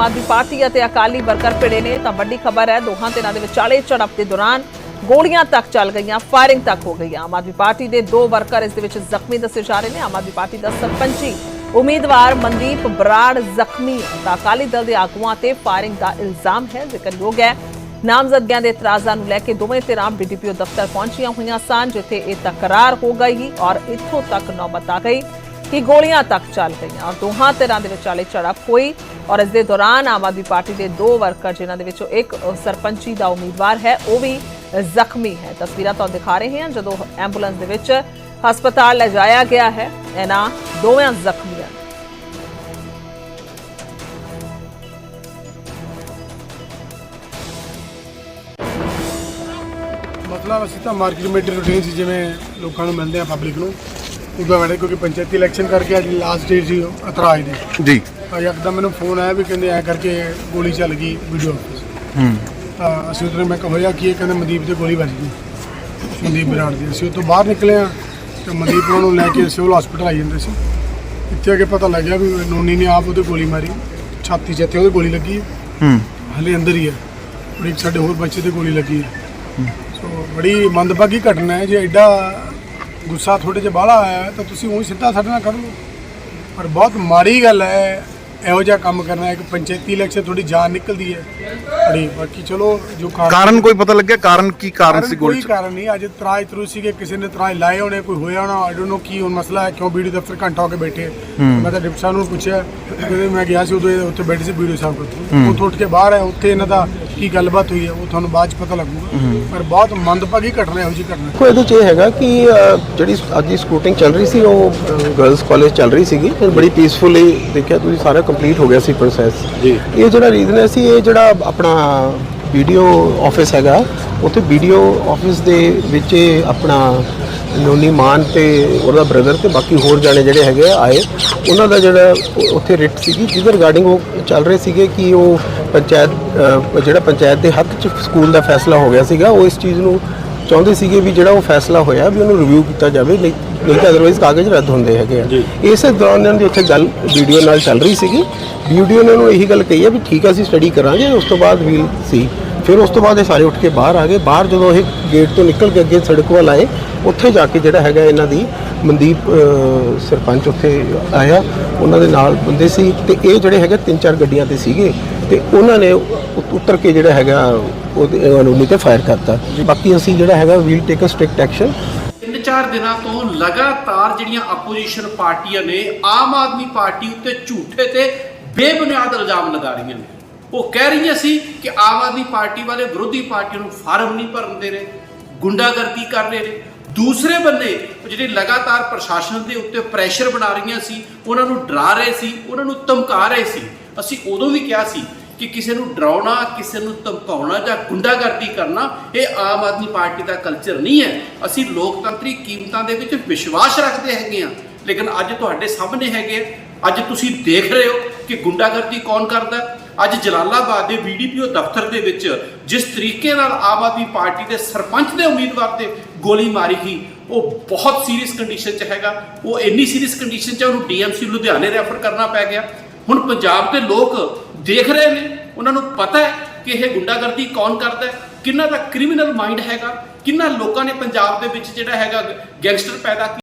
ਆਦਮੀ party ਅਤੇ Akali worker ਭਿੜੇ ਨੇ, ਤਾਂ ਵੱਡੀ ਖਬਰ ਹੈ, ਦੋਹਾਂ ਧਿਰਾਂ ਦੇ ਵਿਚਾਲੇ ਝੜਪ ਦੇ ਦੌਰਾਨ ਗੋਲੀਆਂ ਤੱਕ ਚੱਲ ਗਈਆਂ ਫਾਇਰਿੰਗ ਤੱਕ ਹੋ ਗਈ ਆਮ ਆਦਮੀ ਪਾਰਟੀ ਦੇ ਦੋ ਵਰਕਰ ਇਸ ਦੇ ਵਿੱਚ ਜ਼ਖਮੀ ਦੱਸੇ ਜਾ ਰਹੇ ਨੇ। ਆਮ ਆਦਮੀ ਪਾਰਟੀ ਦਾ ਸਰਪੰਚੀ ਉਮੀਦਵਾਰ ਮਨਦੀਪ ਬਰਾੜ ਜ਼ਖਮੀ, ਤਾਂ ਅਕਾਲੀ ਦਲ ਦੇ ਆਗੂਆਂ ਤੇ ਫਾਇਰਿੰਗ ਦਾ ਇਲਜ਼ਾਮ ਹੈ। ਜ਼ਿਕਰਯੋਗ ਹੈ, ਨਾਮਜ਼ਦਗੀਆਂ ਦੇ ਇਤਰਾਜ਼ਾਂ ਨੂੰ ਲੈ ਕੇ ਦੋਵੇਂ ਧਿਰਾਂ ਬੀਡੀਪੀਓ ਦਫ਼ਤਰ ਪਹੁੰਚੀਆਂ ਹੋਈਆਂ ਸਨ, ਜਿੱਥੇ ਇਹ ਤਕਰਾਰ ਹੋ ਗਈ ਔਰ ਇੱਥੋਂ ਤੱਕ ਨੌਬਤ ਆ ਗਈ। ਕਿ ਗੋਲੀਆਂ ਤੱਕ ਚੱਲ ਗਈਆਂ ਦੋਹਾਂ ਧਿਰਾਂ ਦੇ ਵਿਚਾਲੇ ਝੜਪ ਹੋਈ ਔਰ ਇਸ ਦੇ ਦੌਰਾਨ ਆਮ ਆਦਮੀ ਪਾਰਟੀ ਦੇ ਦੋ ਵਰਕਰ ਜਿਨ੍ਹਾਂ ਦੇ ਵਿੱਚੋਂ ਇੱਕ ਸਰਪੰਚੀ ਦਾ ਉਮੀਦਵਾਰ ਹੈ, ਉਹ ਵੀ ਜ਼ਖਮੀ ਹੈ। ਤਸਵੀਰਾਂ ਤੁਹਾਨੂੰ ਦਿਖਾ ਰਹੇ ਹਾਂ ਜਦੋਂ ਐਂਬੂਲੈਂਸ ਦੇ ਵਿੱਚ ਹਸਪਤਾਲ ਲੈ ਗਿਆ ਹੈ। ਇਹਨਾਂ ਦੋਵੇਂ ਜ਼ਖਮੀਆਂ ਮਤਲਬ ਅਸੀਂ ਤਾਂ ਮਾਰਕੀਟ ਕਮੇਟੀ ਰੂਟੀਨ ਸੀ ਜਿਵੇਂ ਲੋਕਾਂ ਨੂੰ ਮਿਲਦੇ ਆ ਪਬਲਿਕ ਨੂੰ। ਉਦੋਂ ਵੇਲੇ ਕਿਉਂਕਿ ਪੰਚਾਇਤੀ ਇਲੈਕਸ਼ਨ ਕਰਕੇ ਅੱਜ ਲਾਸਟ ਡੇ ਸੀ ਅਤਰਾਜ ਦੀ। ਜੀ। ਤਾਂ ਮੈਨੂੰ ਫੋਨ ਆਇਆ ਵੀ ਕਹਿੰਦੇ ਐ ਕਰਕੇ ਗੋਲੀ ਚੱਲ ਗਈ ਵੀਡੀਓ ਹੂੰ। ਤਾਂ ਅਸੀਂ ਉਧਰ ਮੈਂ ਕੀ ਇਹ ਕਹਿੰਦੇ ਮਨਦੀਪ ਤੇ ਗੋਲੀ ਵੱਜ ਗਈ। ਮਨਦੀਪ ਬਰਾੜ ਦੀ। ਅਸੀਂ ਉੱਥੋਂ ਬਾਹਰ ਨਿਕਲੇ ਆ ਤੇ ਮਨਦੀਪ ਨੂੰ ਲੈ ਕੇ ਸਿਵਲ ਹਸਪੀਟਲ ਆਈ ਜਾਂਦੇ ਸੀ। ਇੱਥੇ ਆ ਕੇ ਪਤਾ ਲੱਗਿਆ ਵੀ ਨੋਨੀ ਨੇ ਆਪ ਉਹਦੇ ਗੋਲੀ ਮਾਰੀ। ਛਾਤੀ 'ਚ ਇੱਥੇ ਉਹਦੇ ਗੋਲੀ ਲੱਗੀ ਹੈ। ਹੂੰ। ਹਲੇ ਅੰਦਰ ਹੀ ਹੈ। ਔਰ ਇੱਕ ਸਾਡੇ ਹੋਰ ਬੱਚੇ ਤੇ ਗੋਲੀ ਲੱਗੀ ਹੈ। ਸੋ ਬੜੀ ਮੰਦਭਾਗੀ ਘਟਨਾ ਹੈ। ਜੇ ਐਡਾ ਗੁੱਸਾ ਤੁਹਾਡੇ 'ਚ ਬਾਹਲਾ ਆਇਆ ਹੈ ਤਾਂ ਤੁਸੀਂ ਉਹੀ ਸਿੱਧਾ ਸਾਡੇ ਨਾਲ ਕਰ ਲਓ। ਪਰ ਬਹੁਤ ਮਾੜੀ ਗੱਲ ਹੈ ਇਹੋ ਜਿਹਾ ਕੰਮ ਕਰਨਾ ਇੱਕ ਪੰਚਾਇਤੀ ਇਲੈਕਸ਼ਨ ਤੁਹਾਡੀ ਜਾਨ ਨਿਕਲਦੀ ਹੈ। ਬੜੀ ਬਾਕੀ ਚਲੋ ਜੋ ਕਾਰਨ ਕੋਈ ਪਤਾ ਲੱਗਿਆ? ਕਾਰਨ ਕੀ ਕਾਰਨ ਸੀ ਕੋਈ ਗੋਲੀ ਚ? ਕਾਰਨ ਨਹੀਂ ਅੱਜ ਤਰਾਜ ਤਰੂ ਸੀਗੇ ਕਿਸੇ ਨੇ ਤਰਾਜ ਲਾਏ ਹੋਣੇ ਕੋਈ ਹੋਇਆ ਹੋਣਾ ਆਈ ਡੋਨਟ ਨੋ ਕੀ ਹੁਣ ਮਸਲਾ ਹੈ ਕਿਉਂ ਵੀਡੀਓ ਦਫ਼ਤਰ ਘੰਟਾ ਹੋ ਕੇ ਬੈਠੇ ਮੈਂ ਤਾਂ ਡਿਪਟੀ ਸਾਹਿਬ ਨੂੰ ਪੁੱਛਿਆ ਕਹਿੰਦੇ ਮੈਂ ਗਿਆ ਸੀ ਉਦੋਂ ਉੱਥੇ ਬੈਠੇ ਸੀ ਵੀਡੀਓ ਸਾਹਿਬ ਕੋਲ। ਉੱਥੋਂ ਉੱਠ ਕੇ ਬਾਹਰ ਹੈ ਉੱਥੇ ਇਹਨਾਂ ਦਾ ਕੀ ਗੱਲਬਾਤ ਹੋਈ ਹੈ ਉਹ ਤੁਹਾਨੂੰ ਬਾਅਦ ਚ ਪਤਾ ਲੱਗੂਗਾ। ਪਰ ਬਹੁਤ ਮੰਦਭਾਗੀ ਘਟਨਾ ਇਹੋ ਜਿਹੀ ਘਟਨਾ। ਕੋਈ ਇਹਦੇ ਚ ਇਹ ਹੈਗਾ ਕਿ ਜਿਹੜੀ ਅੱਜ ਦੀ ਸਕੂਟਿੰਗ ਚੱਲ ਰਹੀ ਸੀ ਉਹ ਗਰਲਸ ਕਾਲਜ ਚੱਲ ਰਹੀ ਸੀਗੀ ਬੜੀ ਪੀਸਫੁਲੀ ਦੇਖਿਆ ਤੁਸੀਂ ਸਾਰਾ ਕੰਪਲੀਟ ਹੋ ਗਿਆ ਸੀ ਪ੍ਰੋਸੈਸ ਜੀ। ਇਹ ਜਿਹੜਾ ਰੀਜ਼ਨ ਹੈ ਸੀ ਇਹ ਜਿਹੜਾ ਆਪਣਾ ਵੀਡੀਓ ਆਫਿਸ ਹੈਗਾ ਉੱਥੇ ਵੀਡੀਓ ਆਫਿਸ ਦੇ ਵਿੱਚ ਇਹ ਆਪਣਾ ਨੋਨੀ ਮਾਨ ਤੇ ਉਹਦਾ ਬ੍ਰਦਰ ਤੇ ਬਾਕੀ ਹੋਰ ਜਾਣੇ ਜਿਹੜੇ ਹੈਗੇ ਆ ਆਏ। ਉਹਨਾਂ ਦਾ ਜਿਹੜਾ ਉੱਥੇ ਰਿਟ ਸੀਗੀ ਜਿਹਦੇ ਰਿਗਾਰਡਿੰਗ ਉਹ ਚੱਲ ਰਹੇ ਸੀਗੇ ਕਿ ਉਹ ਪੰਚਾਇਤ ਜਿਹੜਾ ਪੰਚਾਇਤ ਦੇ ਹੱਕ 'ਚ ਸਕੂਲ ਦਾ ਫੈਸਲਾ ਹੋ ਗਿਆ ਸੀਗਾ ਉਹ ਇਸ ਚੀਜ਼ ਨੂੰ ਚਾਹੁੰਦੇ ਸੀਗੇ ਵੀ ਜਿਹੜਾ ਉਹ ਫੈਸਲਾ ਹੋਇਆ ਵੀ ਉਹਨੂੰ ਰਿਵਿਊ ਕੀਤਾ ਜਾਵੇ। ਨਹੀਂ ਨਹੀਂ ਤਾਂ ਅਦਰਵਾਈਜ਼ ਕਾਗਜ਼ ਰੱਦ ਹੁੰਦੇ ਹੈਗੇ ਆ। ਇਸੇ ਦੌਰਾਨ ਇਹਨਾਂ ਦੀ ਉੱਥੇ ਗੱਲ ਵੀਡੀਓ ਨਾਲ ਚੱਲ ਰਹੀ ਸੀਗੀ। ਵੀਡੀਓ ਨੇ ਉਹਨੂੰ ਇਹੀ ਗੱਲ ਕਹੀ ਹੈ ਵੀ ਠੀਕ ਆ ਅਸੀਂ ਸਟੱਡੀ ਕਰਾਂਗੇ ਉਸ ਤੋਂ ਬਾਅਦ ਵੀਲ ਸੀ ਫਿਰ ਉਸ ਤੋਂ ਬਾਅਦ ਇਹ ਸਾਰੇ ਉੱਠ ਕੇ ਬਾਹਰ ਆ ਗਏ। ਬਾਹਰ ਜਦੋਂ ਇਹ ਗੇਟ ਤੋਂ ਨਿਕਲ ਕੇ ਅੱਗੇ ਸੜਕ ਵੱਲ ਆਏ ਉੱਥੇ ਜਾ ਕੇ ਜਿਹੜਾ ਹੈਗਾ ਇਹਨਾਂ ਦੀ ਮਨਦੀਪ ਸਰਪੰਚ ਉੱਥੇ ਆਇਆ। ਉਹਨਾਂ ਦੇ ਨਾਲ ਬੰਦੇ ਸੀ ਤੇ ਇਹ ਜਿਹੜੇ ਹੈਗੇ ਤਿੰਨ ਚਾਰ ਗੱਡੀਆਂ ਤੇ ਸੀਗੇ ਤੇ ਉਹਨਾਂ ਨੇ ਉਤਰ ਕੇ ਜਿਹੜਾ ਹੈਗਾ ਉਹਦੇ ਅਨੁਨੀ ਤੇ ਫਾਇਰ ਕਰਤਾ। ਬਾਕੀ ਅਸੀਂ ਜਿਹੜਾ ਹੈਗਾ we'll take a strict action ਤਿੰਨ ਚਾਰ ਦਿਨਾਂ ਤੋਂ ਲਗਾਤਾਰ ਜਿਹੜੀਆਂ ਆਪੋਜੀਸ਼ਨ ਪਾਰਟੀਆਂ ਨੇ, ਆਮ ਆਦਮੀ ਪਾਰਟੀ ਉੱਤੇ ਝੂਠੇ ਤੇ ਬੇਬੁਨਿਆਦ ਇਲਜ਼ਾਮ ਲਗਾ ਰਹੀਆਂ ਨੇ। ਉਹ ਕਹਿ ਰਹੀਆਂ ਸੀ ਕਿ ਆਮ ਆਦਮੀ ਪਾਰਟੀ ਵਾਲੇ ਵਿਰੋਧੀ ਪਾਰਟੀਆਂ ਨੂੰ ਫਾਰਮ ਨਹੀਂ ਭਰਨ ਦੇ ਰਹੇ, ਗੁੰਡਾਗਰਦੀ ਕਰ ਰਹੇ ਨੇ। ਦੂਸਰੇ ਬੰਨੇ ਜਿਹੜੇ ਲਗਾਤਾਰ ਪ੍ਰਸ਼ਾਸਨ ਦੇ ਉੱਤੇ ਪ੍ਰੈਸ਼ਰ ਬਣਾ ਰਹੀਆਂ ਸੀ, ਉਹਨਾਂ ਨੂੰ ਡਰਾ ਰਹੇ ਸੀ, ਉਹਨਾਂ ਨੂੰ ਧਮਕਾ ਰਹੇ ਸੀ। ਅਸੀਂ ਉਦੋਂ ਵੀ ਕਿਹਾ ਸੀ ਕਿ ਕਿਸੇ ਨੂੰ ਡਰਾਉਣਾ, ਕਿਸੇ ਨੂੰ ਧਮਕਾਉਣਾ ਜਾਂ ਗੁੰਡਾਗਰਦੀ ਕਰਨਾ, ਇਹ ਆਮ ਆਦਮੀ ਪਾਰਟੀ ਦਾ ਕਲਚਰ ਨਹੀਂ ਹੈ। ਅਸੀਂ ਲੋਕਤੰਤਰੀ ਕੀਮਤਾਂ ਦੇ ਵਿੱਚ ਵਿਸ਼ਵਾਸ ਰੱਖਦੇ ਹੈਗੇ ਆ ਲੇਕਿਨ ਅੱਜ ਤੁਹਾਡੇ ਸਾਹਮਣੇ ਹੈਗੇ ਆ। ਅੱਜ ਤੁਸੀਂ ਦੇਖ ਰਹੇ ਹੋ ਕਿ ਗੁੰਡਾਗਰਦੀ ਕੌਣ ਕਰਦਾ ਅੱਜ ਜਲਾਲਾਬਾਦ ਦੇ ਬੀਡੀਪੀਓ ਦਫ਼ਤਰ ਦੇ ਵਿੱਚ ਜਿਸ ਤਰੀਕੇ ਨਾਲ ਆਮ ਆਦਮੀ ਪਾਰਟੀ ਦੇ ਸਰਪੰਚ ਦੇ ਉਮੀਦਵਾਰ ਤੇ ਗੋਲੀ ਮਾਰੀ ਗਈ, ਉਹ ਬਹੁਤ ਸੀਰੀਅਸ ਕੰਡੀਸ਼ਨ 'ਚ ਹੈਗਾ। ਉਹ ਇੰਨੀ ਸੀਰੀਅਸ ਕੰਡੀਸ਼ਨ 'ਚ ਉਹਨੂੰ ਡੀਐਮਸੀ ਲੁਧਿਆਣੇ ਰੈਫਰ ਕਰਨਾ ਪੈ ਗਿਆ। ਹੁਣ ਪੰਜਾਬ ਦੇ ਲੋਕ ਦੇਖ ਰਹੇ ਨੇ, ਉਹਨਾਂ ਨੂੰ ਪਤਾ ਹੈ ਕਿ ਇਹ ਗੁੰਡਾਗਰਦੀ ਕੌਣ ਕਰਦਾ ਹੈ, ਕਿੰਨਾ ਦਾ ਕ੍ਰਿਮੀਨਲ ਮਾਈਂਡ ਹੈਗਾ, ਕਿੰਨਾ ਲੋਕਾਂ ਨੇ ਪੰਜਾਬ ਦੇ ਵਿੱਚ ਜਿਹੜਾ ਹੈਗਾ ਗੈਂਗਸਟਰ ਪੈਦਾ